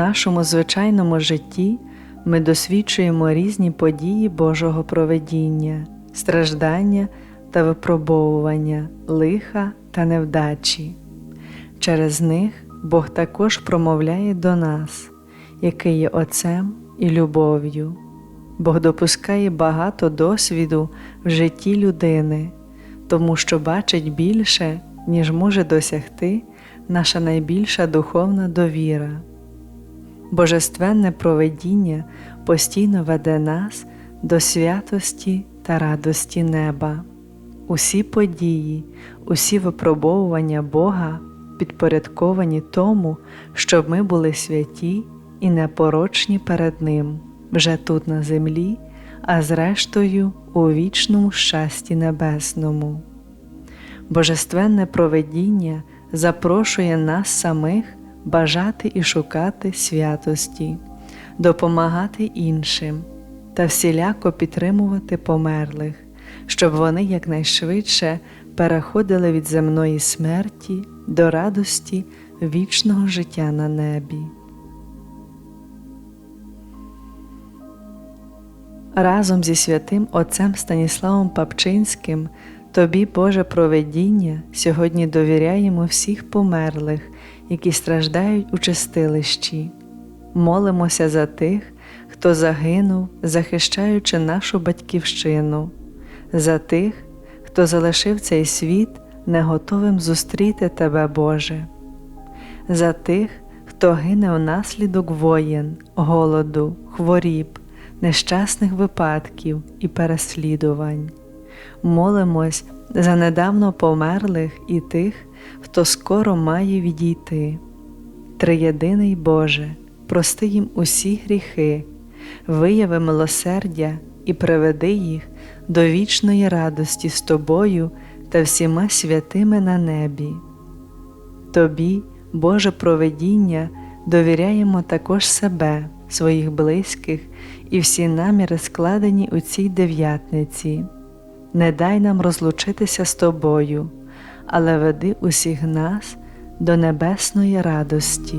Нашому звичайному житті ми досвідчуємо різні події Божого проведіння, страждання та випробовування, лиха та невдачі. Через них Бог також промовляє до нас, який є Отцем і любов'ю. Бог допускає багато досвіду в житті людини, тому що бачить більше, ніж може досягти наша найбільша духовна довіра. Божественне проведіння постійно веде нас до святості та радості неба. Усі події, усі випробовування Бога підпорядковані тому, щоб ми були святі і непорочні перед Ним вже тут на землі, а зрештою у вічному щасті небесному. Божественне проведіння запрошує нас самих бажати і шукати святості, допомагати іншим та всіляко підтримувати померлих, щоб вони якнайшвидше переходили від земної смерті до радості вічного життя на небі. Разом зі святим Отцем Станіславом Папчинським Тобі, Боже проведіння, сьогодні довіряємо всіх померлих, які страждають у чистилищі. Молимося за тих, хто загинув, захищаючи нашу батьківщину, за тих, хто залишив цей світ не готовим зустріти Тебе, Боже, за тих, хто гине внаслідок воєн, голоду, хворіб, нещасних випадків і переслідувань. Молимось за недавно померлих і тих, хто скоро має відійти. Триєдиний Боже, прости їм усі гріхи, вияви милосердя і приведи їх до вічної радості з Тобою та всіма святими на небі. Тобі, Боже проведіння, довіряємо також себе, своїх близьких і всі наміри складені у цій дев'ятниці. Не дай нам розлучитися з Тобою, але веди усіх нас до небесної радості.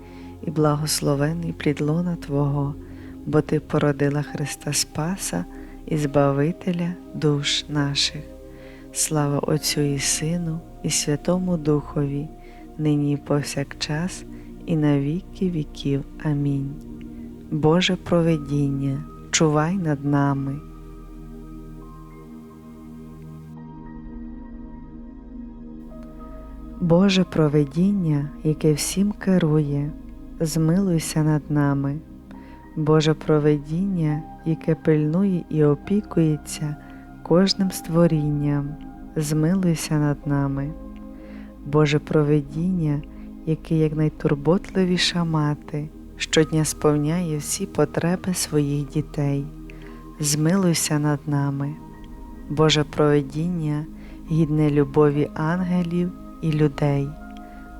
і благословенний плід лона Твого, бо Ти породила Христа Спаса і Збавителя душ наших. Слава Отцю і Сину, і Святому Духові, нині і повсякчас, і на віки віків. Амінь. Боже провидіння, чувай над нами. Боже провидіння, яке всім керує, змилуйся над нами. Боже провидіння, яке пильнує і опікується кожним створінням, змилуйся над нами. Боже провидіння, яке як найтурботливіша мати, щодня сповняє всі потреби своїх дітей, змилуйся над нами. Боже провидіння, гідне любові ангелів і людей,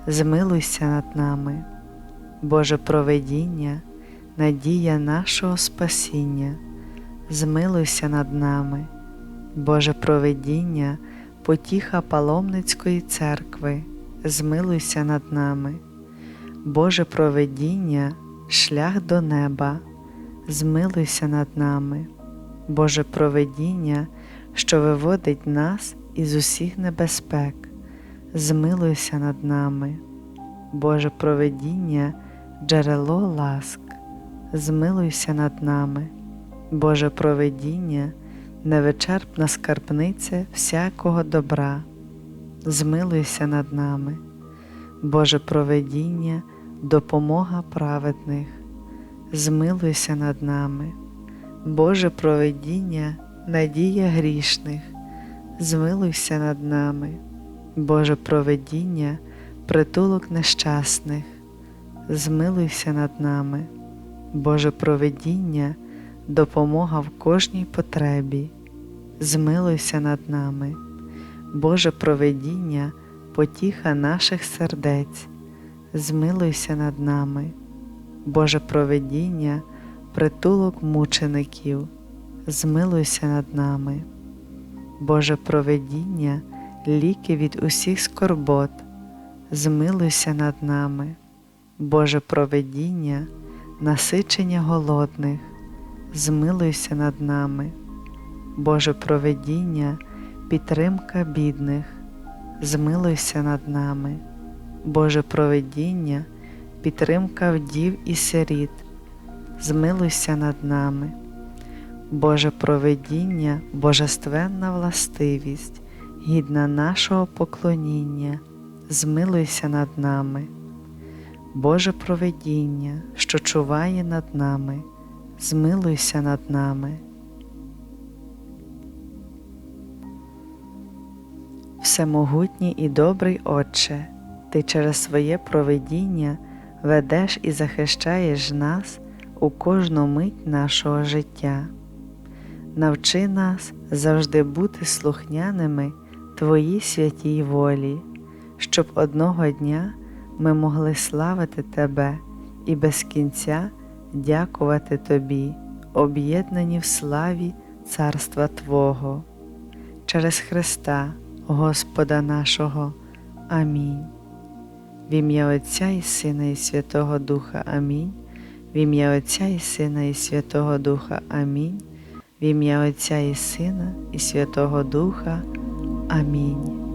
змилуйся над нами, Боже провидіння, надія нашого спасіння, змилуйся над нами, Боже провидіння, потіха паломницької церкви, змилуйся над нами, Боже провидіння, шлях до неба, змилуйся над нами, Боже провидіння, що виводить нас із усіх небезпек змилуйся над нами, Боже провидіння, джерело ласк, змилуйся над нами, Боже провидіння, невичерпна скарбниця всякого добра, змилуйся над нами, Боже провидіння, допомога праведних, змилуйся над нами, Боже провидіння, надія грішних, змилуйся над нами. Боже провидіння, притулок нещасних, змилуйся над нами, Боже провидіння, допомога в кожній потребі, змилуйся над нами, Боже провидіння, потіха наших сердець, змилуйся над нами, Боже провидіння, притулок мучеників, змилуйся над нами, Боже провидіння ліки від усіх скорбот, змилуйся над нами, Боже провидіння, насичення голодних, змилуйся над нами, Боже провидіння, підтримка бідних, змилуйся над нами, Боже провидіння, підтримка вдів і сиріт, змилуйся над нами, Боже провидіння, божественна властивість гідна нашого поклоніння, змилуйся над нами, Боже провидіння, що чуває над нами, змилуйся над нами. Всемогутній і добрий Отче, Ти через своє провидіння ведеш і захищаєш нас у кожну мить нашого життя. Навчи нас завжди бути слухняними Твоїй святій волі, щоб одного дня ми могли славити Тебе і без кінця дякувати Тобі, об'єднані в славі Царства Твого, через Христа, Господа нашого. Амінь. В ім'я Отця і Сина, і Святого Духа Амінь. В ім'я Отця і Сина, і Святого Духа Амінь. В ім'я Отця і Сина, і Святого Духа. Амінь.